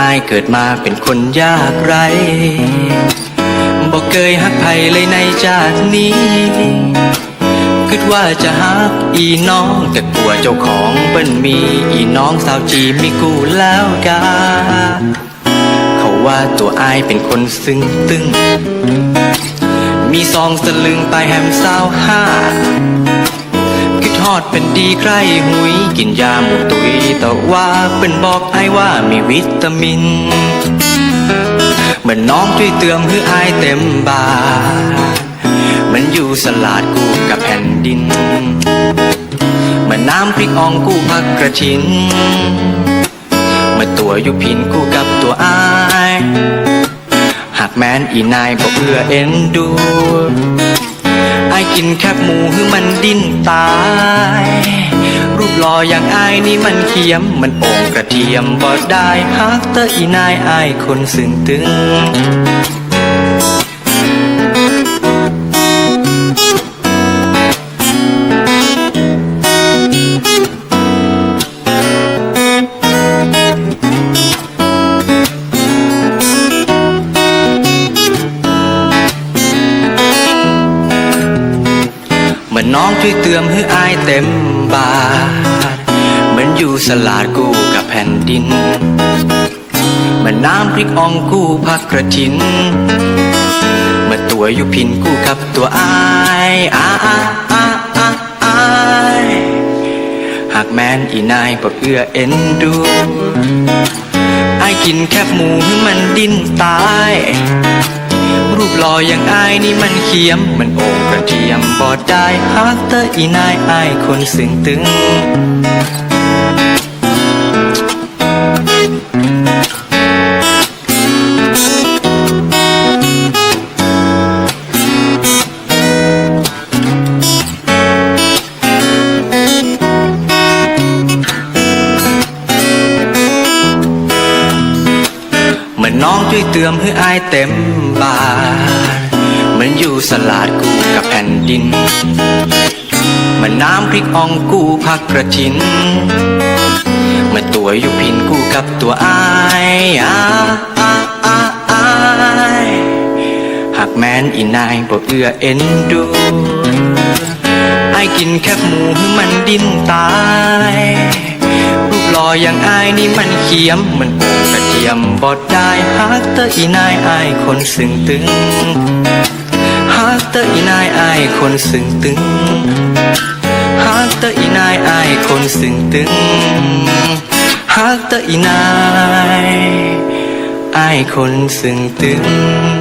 อ้ายเกิดมาเป็นคนยากไรบอกเคยหักใครเลยในชาตินี้คิดว่าจะฮักอีน้องแต่กลัวเจ้าของเปิ้นมีอีน้องสาวจีมีกูแล้วกาเขาว่าตัวอายเป็นคนซึ้งตึงมีซองสลึงไปแฮมสาวห้า ทอดเป็นดีใครหุย กินยาหมูตุยแต่ว่าเป็นบอกไอว่ามีวิตามิน เหมือนน้องช่วยเติมให้อายเต็มบาทมันอยู่สลาดกูกับแผ่นดิน เหมือนน้ำพริกอ่องกูพักกระชินเมื่อตัวอยู่พินกูกับตัวอายหากแม้นอีนายบอกเพื่อเอ็นดูายกินแคบหมูให้มันดิ้นตาย รูปหล่ออย่างอายนี่มันเขียม มันโป่งกระเทียมบ่ได้ฮักเตออีนายอายคนสึงตึง น้องช่วยเตือนให้อายเต็มบาทเหมือนอยู่สลาดกู้กับแผ่นดินเหมือนน้ำพริกอ่องกู้พักกระชินเมื่อตัวอยู่พินกู้กับตัวอายอาอาอาอาอายหากแม้นอีนายบอกเอื้อเอ็นดูอายกินแคบหมูให้มันดิ้นตาย รูปหล่ออย่างอายนี่มันเขียม มันโอกระเทียมบอดได้ฮักเตอร์อีนายอายคนสึงตึง ช่วยเตือนให้อายเต็มบาเหมือนอยู่สลาดกูกับแผ่นดินเหมือนน้ำพริกอ่องกูพักกระชินเหมือนตัวอยู่พินกูกับตัวอายอาอาอาอายหากแม้นอีนายบอกเอื้อเอ็นดูอายกินแคบหมูให้มันดิ้นตาย ออย่างอายนี่มันเขียมมันโปกระเทียมบอดได้ฮักเตออีนายอายคนซึ้งตึงฮักเตออีนายอายคนซึ้งตึงฮักเตออีนายอายคนซึ้งตึงฮักเตออีนายอายคนซึ้งตึง